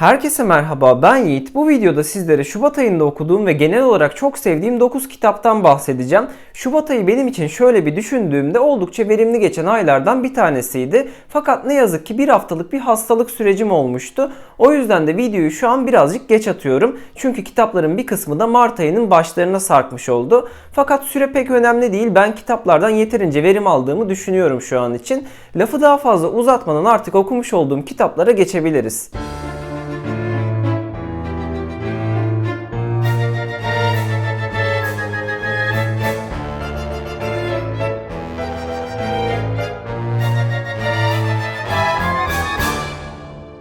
Herkese merhaba ben Yiğit. Bu videoda sizlere Şubat ayında okuduğum ve genel olarak çok sevdiğim 9 kitaptan bahsedeceğim. Şubat ayı benim için şöyle bir düşündüğümde oldukça verimli geçen aylardan bir tanesiydi. Fakat ne yazık ki bir haftalık bir hastalık sürecim olmuştu. O yüzden de videoyu şu an birazcık geç atıyorum. Çünkü kitapların bir kısmı da Mart ayının başlarına sarkmış oldu. Fakat süre pek önemli değil. Ben kitaplardan yeterince verim aldığımı düşünüyorum şu an için. Lafı daha fazla uzatmadan artık okumuş olduğum kitaplara geçebiliriz.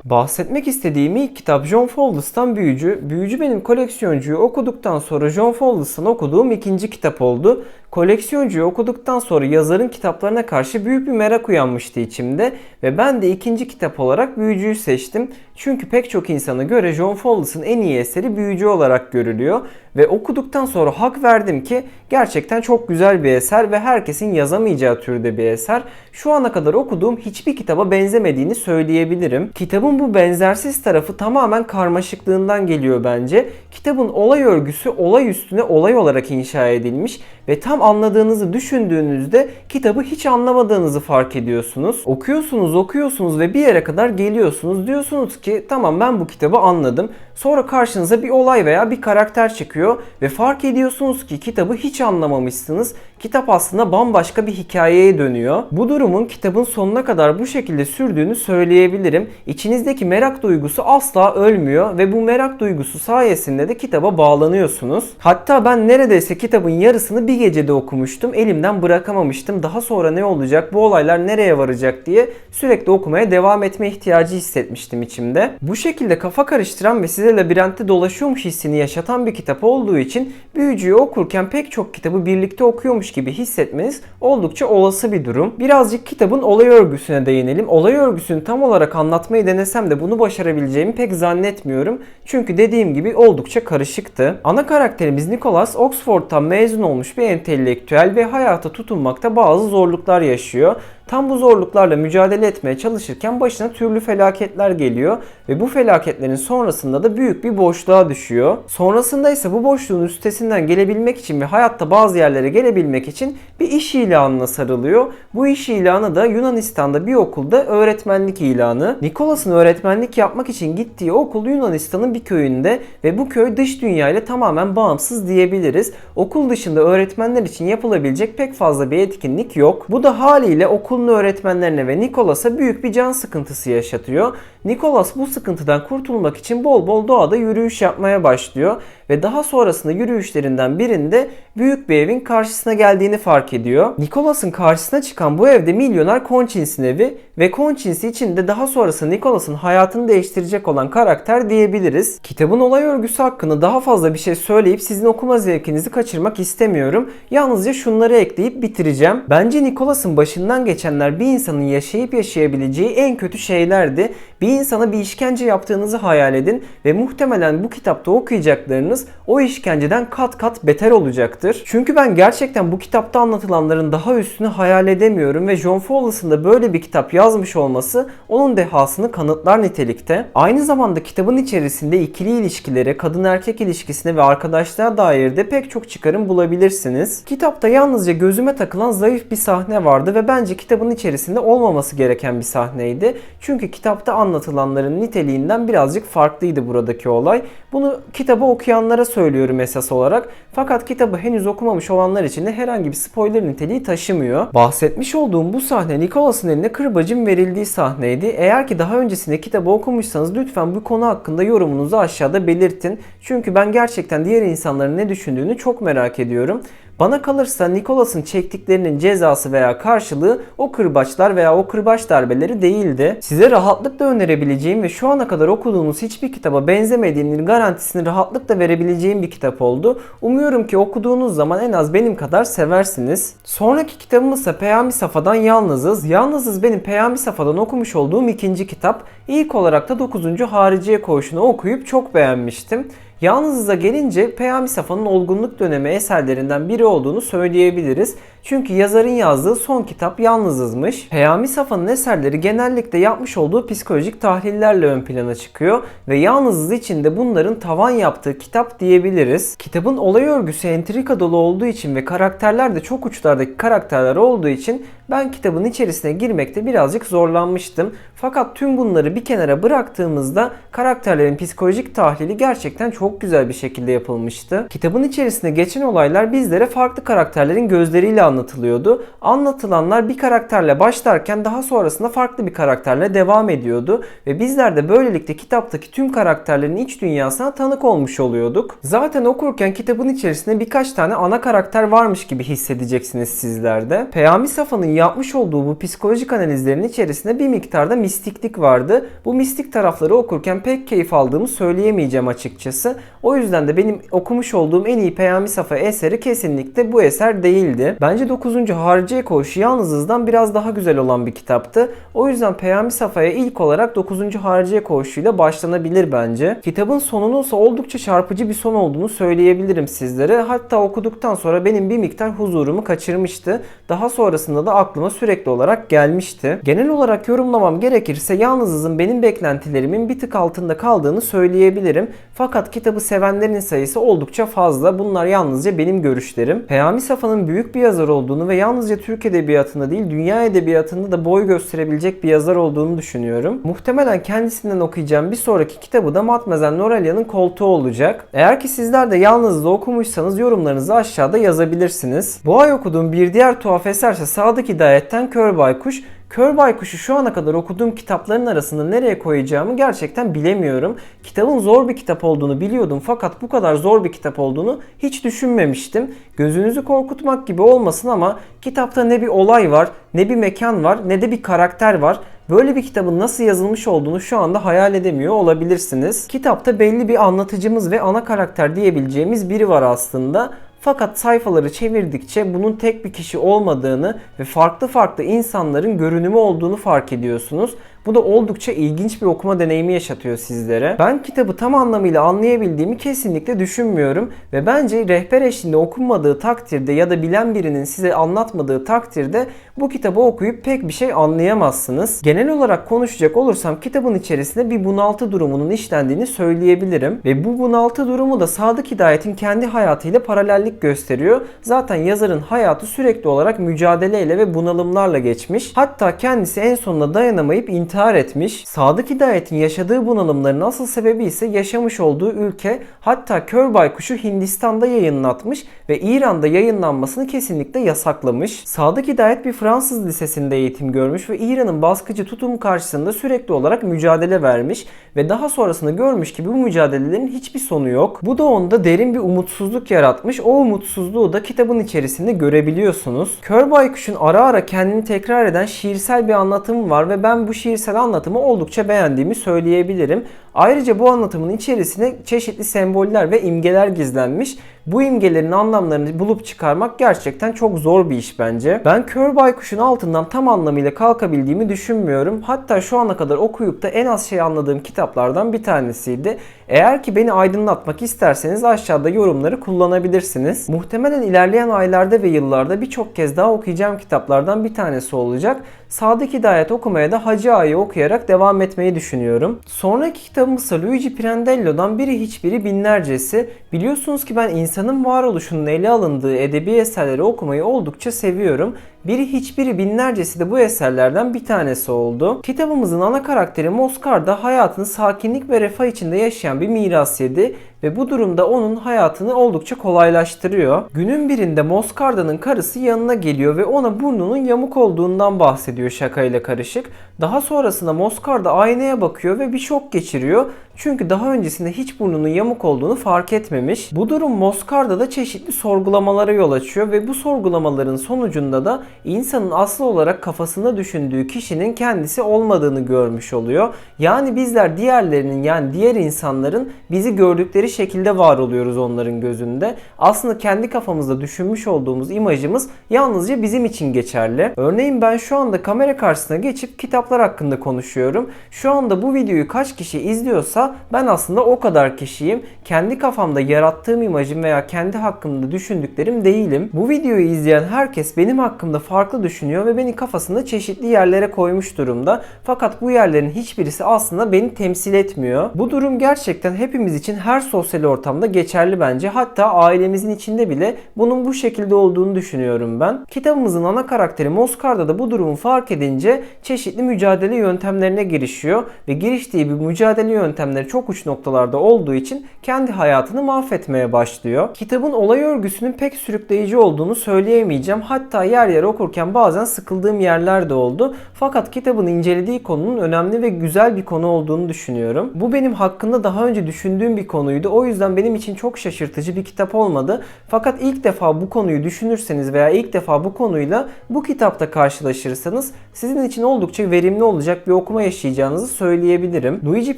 Bahsetmek istediğim ilk kitap John Fowles'tan Büyücü. Büyücü benim koleksiyoncuyu okuduktan sonra John Fowles'tan okuduğum ikinci kitap oldu. Koleksiyoncuyu okuduktan sonra yazarın kitaplarına karşı büyük bir merak uyanmıştı içimde ve ben de ikinci kitap olarak Büyücü'yü seçtim. Çünkü pek çok insana göre John Fowles'ın en iyi eseri Büyücü olarak görülüyor ve okuduktan sonra hak verdim ki gerçekten çok güzel bir eser ve herkesin yazamayacağı türde bir eser. Şu ana kadar okuduğum hiçbir kitaba benzemediğini söyleyebilirim. Kitabın bu benzersiz tarafı tamamen karmaşıklığından geliyor bence. Kitabın olay örgüsü olay üstüne olay olarak inşa edilmiş ve tam anladığınızı düşündüğünüzde kitabı hiç anlamadığınızı fark ediyorsunuz. Okuyorsunuz, okuyorsunuz ve bir yere kadar geliyorsunuz. Diyorsunuz ki tamam ben bu kitabı anladım. Sonra karşınıza bir olay veya bir karakter çıkıyor ve fark ediyorsunuz ki kitabı hiç anlamamışsınız. Kitap aslında bambaşka bir hikayeye dönüyor. Bu durumun kitabın sonuna kadar bu şekilde sürdüğünü söyleyebilirim. İçinizdeki merak duygusu asla ölmüyor ve bu merak duygusu sayesinde de kitaba bağlanıyorsunuz. Hatta ben neredeyse kitabın yarısını bir gecede okumuştum. Elimden bırakamamıştım. Daha sonra ne olacak, bu olaylar nereye varacak diye sürekli okumaya devam etme ihtiyacı hissetmiştim içimde. Bu şekilde kafa karıştıran ve size labirentte dolaşıyormuş hissini yaşatan bir kitap olduğu için büyücüyü okurken pek çok kitabı birlikte okuyormuş gibi hissetmeniz oldukça olası bir durum. Birazcık kitabın olay örgüsüne değinelim. Olay örgüsünü tam olarak anlatmayı denesem de bunu başarabileceğimi pek zannetmiyorum. Çünkü dediğim gibi oldukça karışıktı. Ana karakterimiz Nicholas Oxford'dan mezun olmuş bir entelektüel ve hayata tutunmakta bazı zorluklar yaşıyor. Tam bu zorluklarla mücadele etmeye çalışırken başına türlü felaketler geliyor ve bu felaketlerin sonrasında da büyük bir boşluğa düşüyor. Sonrasında ise bu boşluğun üstesinden gelebilmek için ve hayatta bazı yerlere gelebilmek için bir iş ilanına sarılıyor. Bu iş ilanı da Yunanistan'da bir okulda öğretmenlik ilanı. Nikolas'ın öğretmenlik yapmak için gittiği okul Yunanistan'ın bir köyünde ve bu köy dış dünya ile tamamen bağımsız diyebiliriz. Okul dışında öğretmenler için yapılabilecek pek fazla bir etkinlik yok. Bu da haliyle okul okulun öğretmenlerine ve Nikolas'a büyük bir can sıkıntısı yaşatıyor. Nikolas bu sıkıntıdan kurtulmak için bol bol doğada yürüyüş yapmaya başlıyor ve daha sonrasında yürüyüşlerinden birinde büyük bir evin karşısına geldiğini fark ediyor. Nikolas'ın karşısına çıkan bu evde milyoner Conchins'in evi ve Conchins için de daha sonrasında Nikolas'ın hayatını değiştirecek olan karakter diyebiliriz. Kitabın olay örgüsü hakkında daha fazla bir şey söyleyip sizin okuma zevkinizi kaçırmak istemiyorum. Yalnızca şunları ekleyip bitireceğim. Bence Nikolas'ın başından geçenler bir insanın yaşayıp yaşayabileceği en kötü şeylerdi. Bir insana bir işkence yaptığınızı hayal edin ve muhtemelen bu kitapta okuyacaklarınız o işkenceden kat kat beter olacaktır. Çünkü ben gerçekten bu kitapta anlatılanların daha üstünü hayal edemiyorum ve John Fowles'ın da böyle bir kitap yazmış olması onun dehasını kanıtlar nitelikte. Aynı zamanda kitabın içerisinde ikili ilişkilere, kadın erkek ilişkisine ve arkadaşlığa dair de pek çok çıkarım bulabilirsiniz. Kitapta yalnızca gözüme takılan zayıf bir sahne vardı ve bence kitabın içerisinde olmaması gereken bir sahneydi. Çünkü kitapta anlatılanların niteliğinden birazcık farklıydı buradaki olay. Bunu kitabı okuyanlara söylüyorum esas olarak. Fakat kitabı henüz okumamış olanlar için de herhangi bir spoiler niteliği taşımıyor. Bahsetmiş olduğum bu sahne Nicholas'ın eline kırbacın verildiği sahneydi. Eğer ki daha öncesinde kitabı okumuşsanız lütfen bu konu hakkında yorumunuzu aşağıda belirtin. Çünkü ben gerçekten diğer insanların ne düşündüğünü çok merak ediyorum. Bana kalırsa Nikolas'ın çektiklerinin cezası veya karşılığı o kırbaçlar veya o kırbaç darbeleri değildi. Size rahatlıkla önerebileceğim ve şu ana kadar okuduğunuz hiçbir kitaba benzemediğinin garantisini rahatlıkla verebileceğim bir kitap oldu. Umuyorum ki okuduğunuz zaman en az benim kadar seversiniz. Sonraki kitabımız ise Peyami Safa'dan Yalnızız. Yalnızız benim Peyami Safa'dan okumuş olduğum ikinci kitap. İlk olarak da 9. Hariciye Koğuşu'nu okuyup çok beğenmiştim. Yalnızıza gelince Peyami Safa'nın olgunluk dönemi eserlerinden biri olduğunu söyleyebiliriz. Çünkü yazarın yazdığı son kitap Yalnızızmış. Peyami Safa'nın eserleri genellikle yapmış olduğu psikolojik tahlillerle ön plana çıkıyor ve Yalnızız için de bunların tavan yaptığı kitap diyebiliriz. Kitabın olay örgüsü entrika dolu olduğu için ve karakterler de çok uçlardaki karakterler olduğu için ben kitabın içerisine girmekte birazcık zorlanmıştım. Fakat tüm bunları bir kenara bıraktığımızda karakterlerin psikolojik tahlili gerçekten çok güzel bir şekilde yapılmıştı. Kitabın içerisinde geçen olaylar bizlere farklı karakterlerin gözleriyle anlatılıyordu. Anlatılanlar bir karakterle başlarken daha sonrasında farklı bir karakterle devam ediyordu ve bizler de böylelikle kitaptaki tüm karakterlerin iç dünyasına tanık olmuş oluyorduk. Zaten okurken kitabın içerisinde birkaç tane ana karakter varmış gibi hissedeceksiniz sizler de. Peyami Safa'nın yapmış olduğu bu psikolojik analizlerin içerisinde bir miktarda mistiklik vardı. Bu mistik tarafları okurken pek keyif aldığımı söyleyemeyeceğim açıkçası. O yüzden de benim okumuş olduğum en iyi Peyami Safa eseri kesinlikle bu eser değildi. Bence 9. Hariciye Koğuşu Yalnızız'dan biraz daha güzel olan bir kitaptı. O yüzden Peyami Safa'ya ilk olarak 9. Hariciye Koğuşu ile başlanabilir bence. Kitabın sonunun ise oldukça çarpıcı bir son olduğunu söyleyebilirim sizlere. Hatta okuduktan sonra benim bir miktar huzurumu kaçırmıştı. Daha sonrasında da aklıma sürekli olarak gelmişti. Genel olarak yorumlamam gerekirse Yalnızız'ın benim beklentilerimin bir tık altında kaldığını söyleyebilirim. Fakat kitabı sevenlerin sayısı oldukça fazla. Bunlar yalnızca benim görüşlerim. Peyami Safa'nın büyük bir yazar olduğunu ve yalnızca Türk edebiyatında değil dünya edebiyatında da boy gösterebilecek bir yazar olduğunu düşünüyorum. Muhtemelen kendisinden okuyacağım bir sonraki kitabı da Matmazel Norelia'nın koltuğu olacak. Eğer ki sizler de Yalnızız'ı okumuşsanız yorumlarınızı aşağıda yazabilirsiniz. Bu ay okuduğum bir diğer tuhaf eserse Sadık Hidayet'ten Kör Baykuş. Kör Baykuş'u şu ana kadar okuduğum kitapların arasında nereye koyacağımı gerçekten bilemiyorum. Kitabın zor bir kitap olduğunu biliyordum fakat bu kadar zor bir kitap olduğunu hiç düşünmemiştim. Gözünüzü korkutmak gibi olmasın ama kitapta ne bir olay var, ne bir mekan var, ne de bir karakter var. Böyle bir kitabın nasıl yazılmış olduğunu şu anda hayal edemiyor olabilirsiniz. Kitapta belli bir anlatıcımız ve ana karakter diyebileceğimiz biri var aslında. Fakat sayfaları çevirdikçe bunun tek bir kişi olmadığını ve farklı farklı insanların görünümü olduğunu fark ediyorsunuz. Bu da oldukça ilginç bir okuma deneyimi yaşatıyor sizlere. Ben kitabı tam anlamıyla anlayabildiğimi kesinlikle düşünmüyorum ve bence rehber eşliğinde okunmadığı takdirde ya da bilen birinin size anlatmadığı takdirde bu kitabı okuyup pek bir şey anlayamazsınız. Genel olarak konuşacak olursam kitabın içerisinde bir bunaltı durumunun işlendiğini söyleyebilirim ve bu bunaltı durumu da Sadık Hidayet'in kendi hayatıyla paralellik gösteriyor. Zaten yazarın hayatı sürekli olarak mücadeleyle ve bunalımlarla geçmiş. Hatta kendisi en sonunda dayanamayıp intihar etmiş. Sadık Hidayet'in yaşadığı bunalımların asıl sebebi ise yaşamış olduğu ülke hatta Kör Baykuş'u Hindistan'da yayınlatmış ve İran'da yayınlanmasını kesinlikle yasaklamış. Sadık Hidayet bir Fransız lisesinde eğitim görmüş ve İran'ın baskıcı tutumu karşısında sürekli olarak mücadele vermiş ve daha sonrasında görmüş ki bu mücadelelerin hiçbir sonu yok. Bu da onda derin bir umutsuzluk yaratmış. O umutsuzluğu da kitabın içerisinde görebiliyorsunuz. Kör Baykuş'un ara ara kendini tekrar eden şiirsel bir anlatımı var ve ben bu şiirsel anlatımı oldukça beğendiğimi söyleyebilirim. Ayrıca bu anlatımın içerisine çeşitli semboller ve imgeler gizlenmiş. Bu imgelerin anlamlarını bulup çıkarmak gerçekten çok zor bir iş bence. Ben Kör Baykuş'un altından tam anlamıyla kalkabildiğimi düşünmüyorum. Hatta şu ana kadar okuyup da en az şey anladığım kitaplardan bir tanesiydi. Eğer ki beni aydınlatmak isterseniz aşağıda yorumları kullanabilirsiniz. Muhtemelen ilerleyen aylarda ve yıllarda birçok kez daha okuyacağım kitaplardan bir tanesi olacak. Sadık Hidayet okumaya da Hacı Ağa'yı okuyarak devam etmeyi düşünüyorum. Sonraki kitabımız ise Luigi Pirandello'dan biri hiçbiri binlercesi. Biliyorsunuz ki ben insanın varoluşunun ele alındığı edebi eserleri okumayı oldukça seviyorum. Biri hiçbiri binlercesi de bu eserlerden bir tanesi oldu. Kitabımızın ana karakteri Moskar'da hayatını sakinlik ve refah içinde yaşayan bir miras yedi ve bu durumda onun hayatını oldukça kolaylaştırıyor. Günün birinde Moscarda'nın karısı yanına geliyor ve ona burnunun yamuk olduğundan bahsediyor şakayla karışık. Daha sonrasında Moscarda aynaya bakıyor ve bir şok geçiriyor. Çünkü daha öncesinde hiç burnunun yamuk olduğunu fark etmemiş. Bu durum Moscarda'da çeşitli sorgulamalara yol açıyor ve bu sorgulamaların sonucunda da insanın asıl olarak kafasında düşündüğü kişinin kendisi olmadığını görmüş oluyor. Yani bizler diğerlerinin yani diğer insanların bizi gördükleri şekilde var oluyoruz onların gözünde. Aslında kendi kafamızda düşünmüş olduğumuz imajımız yalnızca bizim için geçerli. Örneğin ben şu anda kamera karşısına geçip kitaplar hakkında konuşuyorum. Şu anda bu videoyu kaç kişi izliyorsa ben aslında o kadar kişiyim. Kendi kafamda yarattığım imajım veya kendi hakkımda düşündüklerim değilim. Bu videoyu izleyen herkes benim hakkımda farklı düşünüyor ve beni kafasında çeşitli yerlere koymuş durumda. Fakat bu yerlerin hiçbirisi aslında beni temsil etmiyor. Bu durum gerçekten hepimiz için her sosyal ortamda geçerli bence. Hatta ailemizin içinde bile bunun bu şekilde olduğunu düşünüyorum ben. Kitabımızın ana karakteri Moskarda da bu durumu fark edince çeşitli mücadele yöntemlerine girişiyor ve giriştiği bir mücadele yöntemleri çok uç noktalarda olduğu için kendi hayatını mahvetmeye başlıyor. Kitabın olay örgüsünün pek sürükleyici olduğunu söyleyemeyeceğim. Hatta yer yer okurken bazen sıkıldığım yerler de oldu. Fakat kitabın incelediği konunun önemli ve güzel bir konu olduğunu düşünüyorum. Bu benim hakkında daha önce düşündüğüm bir konuydu. O yüzden benim için çok şaşırtıcı bir kitap olmadı. Fakat ilk defa bu konuyu düşünürseniz veya ilk defa bu konuyla bu kitapta karşılaşırsanız sizin için oldukça verimli olacak bir okuma yaşayacağınızı söyleyebilirim. Luigi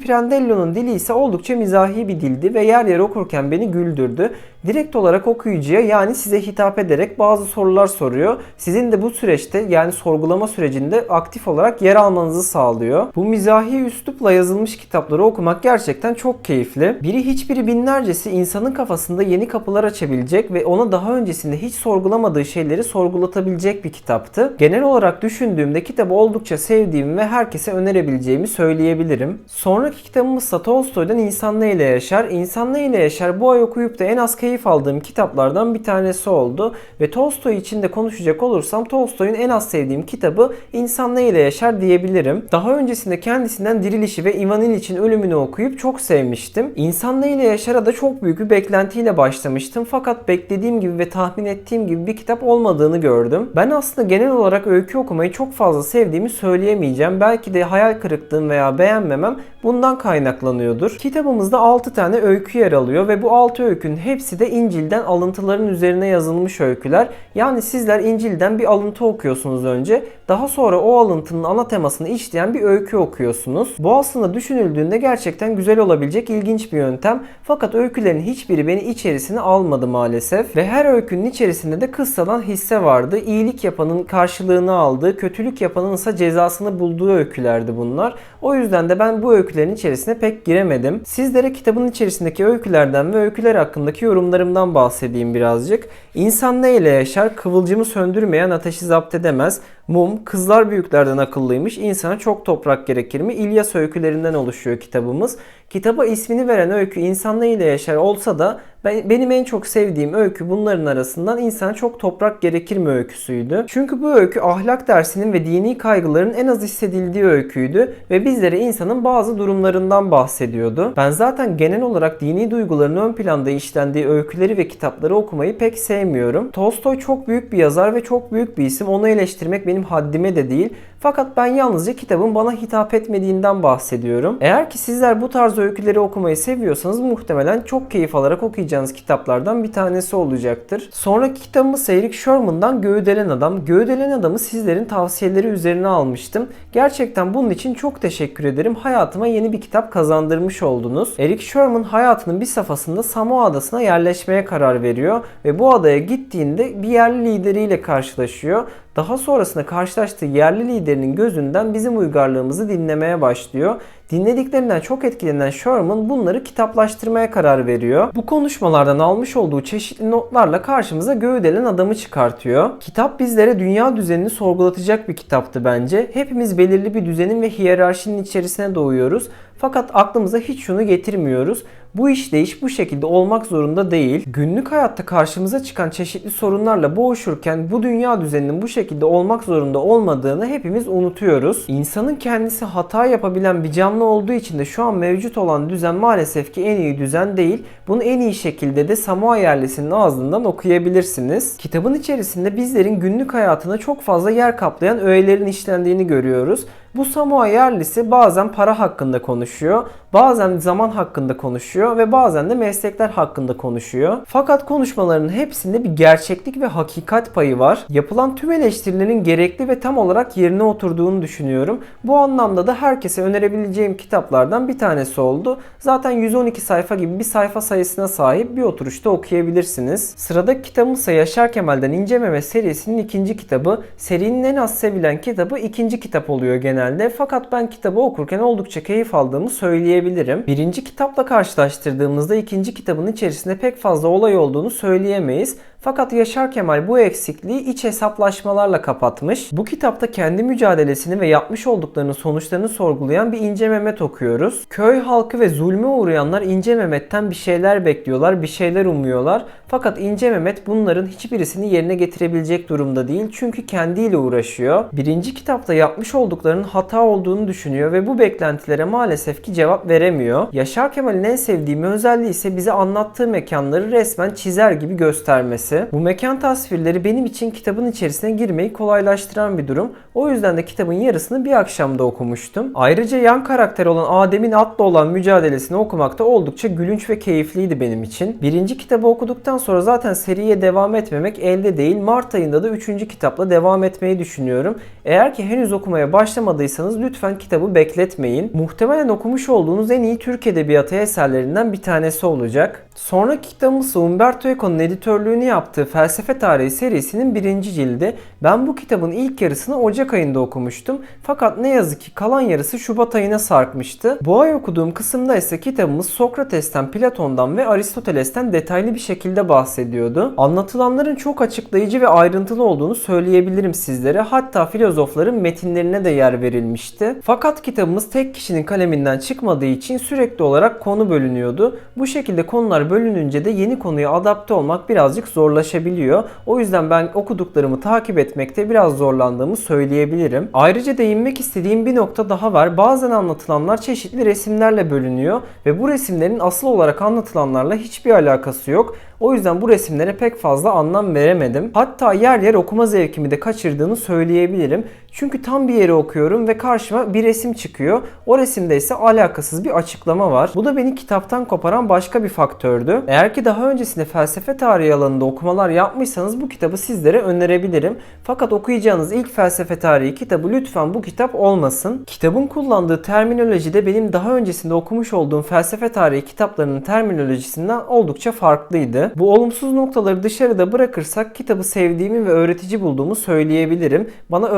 Pirandello'nun dili ise oldukça mizahi bir dildi ve yer yer okurken beni güldürdü. Direkt olarak okuyucuya yani size hitap ederek bazı sorular soruyor. Sizin de bu süreçte yani sorgulama sürecinde aktif olarak yer almanızı sağlıyor. Bu mizahi üslupla yazılmış kitapları okumak gerçekten çok keyifli. Biri hiçbiri binlercesi insanın kafasında yeni kapılar açabilecek ve ona daha öncesinde hiç sorgulamadığı şeyleri sorgulatabilecek bir kitaptı. Genel olarak düşündüğümde kitabı oldukça sevdiğimi ve herkese önerebileceğimi söyleyebilirim. Sonraki kitabımız Tolstoy'dan İnsan Ne ile Yaşar. İnsan Ne ile Yaşar bu ay okuyup da en az keyif aldığım kitaplardan bir tanesi oldu. Ve Tolstoy için de konuşacak olursam Tolstoy'un en az sevdiğim kitabı İnsan Ne ile Yaşar diyebilirim. Daha öncesinde kendisinden Dirilişi ve Ivan İliç'in ölümünü okuyup çok sevmiştim. İnsan Ne ile Yaşar'a da çok büyük bir beklentiyle başlamıştım. Fakat beklediğim gibi ve tahmin ettiğim gibi bir kitap olmadığını gördüm. Ben aslında genel olarak öykü okumayı çok fazla sevdiğimi söyleyemeyeceğim. Belki de hayal kırıklığım veya beğenmemem bundan kaynaklanıyordur. Kitabımızda 6 tane öykü yer alıyor ve bu 6 öykünün hepsi de İncil'den alıntıların üzerine yazılmış öyküler. Yani sizler İncil'den bir alıntı okuyorsunuz önce. Daha sonra o alıntının ana temasını işleyen bir öykü okuyorsunuz. Bu aslında düşünüldüğünde gerçekten güzel olabilecek ilginç bir yöntem. Fakat öykülerin hiçbiri beni içerisine almadı maalesef. Ve her öykünün içerisinde de kıssadan hisse vardı. İyilik yapanın karşılığını aldığı, kötülük yapanın ise cezasını bulduğu öykülerdi bunlar. O yüzden de ben bu öykülerin içerisine pek giremedim. Sizlere kitabın içerisindeki öykülerden ve öyküler hakkındaki yorumlarımdan bahsedeyim birazcık. İnsan ne ile yaşar? Kıvılcımı söndürmeyen ateşi zapt edemez. Mum, kızlar büyüklerden akıllıymış, insana çok toprak gerekir mi? İlyas öykülerinden oluşuyor kitabımız. Kitaba ismini veren öykü insan ne ile yaşar olsa da ben, benim en çok sevdiğim öykü bunların arasından insana çok toprak gerekir mi öyküsüydü. Çünkü bu öykü ahlak dersinin ve dini kaygıların en az hissedildiği öyküydü ve bizlere insanın bazı durumlarından bahsediyordu. Ben zaten genel olarak dini duyguların ön planda işlendiği öyküleri ve kitapları okumayı pek sevmiyorum. Tolstoy çok büyük bir yazar ve çok büyük bir isim. Onu eleştirmek benim haddime de değil. Fakat ben yalnızca kitabın bana hitap etmediğinden bahsediyorum. Eğer ki sizler bu tarz öyküleri okumayı seviyorsanız muhtemelen çok keyif alarak okuyacağınız kitaplardan bir tanesi olacaktır. Sonraki kitabımız Eric Sherman'dan Göğüdelen Adam. Göğüdelen Adam'ı sizlerin tavsiyeleri üzerine almıştım. Gerçekten bunun için çok teşekkür ederim. Hayatıma yeni bir kitap kazandırmış oldunuz. Eric Sherman hayatının bir safhasında Samoa Adası'na yerleşmeye karar veriyor ve bu adaya gittiğinde bir yerli lideriyle karşılaşıyor. Daha sonrasında karşılaştığı yerli liderinin gözünden bizim uygarlığımızı dinlemeye başlıyor. Dinlediklerinden çok etkilenen Sherman bunları kitaplaştırmaya karar veriyor. Bu konuşmalardan almış olduğu çeşitli notlarla karşımıza Göğüdelen adamı çıkartıyor. Kitap bizlere dünya düzenini sorgulatacak bir kitaptı bence. Hepimiz belirli bir düzenin ve hiyerarşinin içerisine doğuyoruz. Fakat aklımıza hiç şunu getirmiyoruz. Bu işleyiş bu şekilde olmak zorunda değil. Günlük hayatta karşımıza çıkan çeşitli sorunlarla boğuşurken bu dünya düzeninin bu şekilde olmak zorunda olmadığını hepimiz unutuyoruz. İnsanın kendisi hata yapabilen bir canlı olduğu için de şu an mevcut olan düzen maalesef ki en iyi düzen değil. Bunu en iyi şekilde de Samoa yerlisinin ağzından okuyabilirsiniz. Kitabın içerisinde bizlerin günlük hayatına çok fazla yer kaplayan öğelerin işlendiğini görüyoruz. Bu Samoa yerlisi bazen para hakkında konuşuyor, bazen zaman hakkında konuşuyor ve bazen de meslekler hakkında konuşuyor. Fakat konuşmalarının hepsinde bir gerçeklik ve hakikat payı var. Yapılan tüm eleştirilerin gerekli ve tam olarak yerine oturduğunu düşünüyorum. Bu anlamda da herkese önerebileceğim kitaplardan bir tanesi oldu. Zaten 112 sayfa gibi bir sayfa sayısına sahip bir oturuşta okuyabilirsiniz. Sıradaki kitabım ise Yaşar Kemal'den İnce serisinin ikinci kitabı. Serinin en az sevilen kitabı ikinci kitap oluyor genelde. Fakat ben kitabı okurken oldukça keyif aldığımı söyleyebilirim. Birinci kitapla karşılaştırdığımızda ikinci kitabın içerisinde pek fazla olay olduğunu söyleyemeyiz. Fakat Yaşar Kemal bu eksikliği iç hesaplaşmalarla kapatmış. Bu kitapta kendi mücadelesini ve yapmış olduklarının sonuçlarını sorgulayan bir İnce Mehmet okuyoruz. Köy halkı ve zulme uğrayanlar İnce Mehmet'ten bir şeyler bekliyorlar, bir şeyler umuyorlar. Fakat İnce Mehmet bunların hiçbirisini yerine getirebilecek durumda değil çünkü kendiyle uğraşıyor. Birinci kitapta yapmış olduklarının hata olduğunu düşünüyor ve bu beklentilere maalesef ki cevap veremiyor. Yaşar Kemal'in en sevdiğim özelliği ise bize anlattığı mekanları resmen çizer gibi göstermesi. Bu mekan tasvirleri benim için kitabın içerisine girmeyi kolaylaştıran bir durum. O yüzden de kitabın yarısını bir akşamda okumuştum. Ayrıca yan karakter olan Adem'in atla olan mücadelesini okumak da oldukça gülünç ve keyifliydi benim için. Birinci kitabı okuduktan sonra zaten seriye devam etmemek elde değil. Mart ayında da üçüncü kitapla devam etmeyi düşünüyorum. Eğer ki henüz okumaya başlamadıysanız lütfen kitabı bekletmeyin. Muhtemelen okumuş olduğunuz en iyi Türk Edebiyatı eserlerinden bir tanesi olacak. Sonraki kitabımız Umberto Eco'nun editörlüğünü yaptığı Felsefe Tarihi serisinin birinci cildi. Ben bu kitabın ilk yarısını Ocak ayında okumuştum. Fakat ne yazık ki kalan yarısı Şubat ayına sarkmıştı. Bu ay okuduğum kısımda ise kitabımız Sokrates'ten, Platon'dan ve Aristoteles'ten detaylı bir şekilde bahsediyordu. Anlatılanların çok açıklayıcı ve ayrıntılı olduğunu söyleyebilirim sizlere. Hatta filozofların metinlerine de yer verilmişti. Fakat kitabımız tek kişinin kaleminden çıkmadığı için sürekli olarak konu bölünüyordu. Bu şekilde konular bölününce de yeni konuya adapte olmak birazcık zorlaşabiliyor. O yüzden ben okuduklarımı takip etmekte biraz zorlandığımı söyleyebilirim. Ayrıca değinmek istediğim bir nokta daha var. Bazen anlatılanlar çeşitli resimlerle bölünüyor ve bu resimlerin asıl olarak anlatılanlarla hiçbir alakası yok. O yüzden bu resimlere pek fazla anlam veremedim. Hatta yer yer okuma zevkimi de kaçırdığını söyleyebilirim. Çünkü tam bir yeri okuyorum ve karşıma bir resim çıkıyor. O resimde ise alakasız bir açıklama var. Bu da beni kitaptan koparan başka bir faktördü. Eğer ki daha öncesinde felsefe tarihi alanında okumalar yapmışsanız bu kitabı sizlere önerebilirim. Fakat okuyacağınız ilk felsefe tarihi kitabı lütfen bu kitap olmasın. Kitabın kullandığı terminoloji de benim daha öncesinde okumuş olduğum felsefe tarihi kitaplarının terminolojisinden oldukça farklıydı. Bu olumsuz noktaları dışarıda bırakırsak kitabı sevdiğimi ve öğretici bulduğumu söyleyebilirim. Bana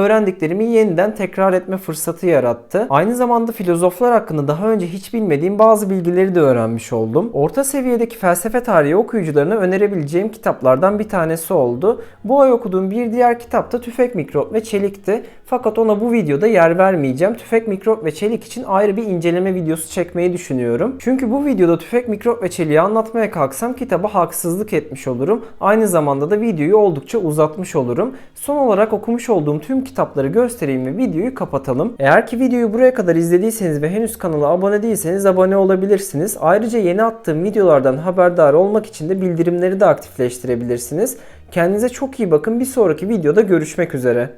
öğrendiklerimi yeniden tekrar etme fırsatı yarattı. Aynı zamanda filozoflar hakkında daha önce hiç bilmediğim bazı bilgileri de öğrenmiş oldum. Orta seviyedeki felsefe tarihi okuyucularına önerebileceğim kitaplardan bir tanesi oldu. Bu ay okuduğum bir diğer kitap da Tüfek Mikrop ve Çelik'ti. Fakat ona bu videoda yer vermeyeceğim. Tüfek Mikrop ve Çelik için ayrı bir inceleme videosu çekmeyi düşünüyorum. Çünkü bu videoda Tüfek Mikrop ve Çelik'i anlatmaya kalksam kitaba haksızlık etmiş olurum. Aynı zamanda da videoyu oldukça uzatmış olurum. Son olarak okumuş olduğum tüm kitapları göstereyim ve videoyu kapatalım. Eğer ki videoyu buraya kadar izlediyseniz ve henüz kanala abone değilseniz abone olabilirsiniz. Ayrıca yeni attığım videolardan haberdar olmak için de bildirimleri de aktifleştirebilirsiniz. Kendinize çok iyi bakın. Bir sonraki videoda görüşmek üzere.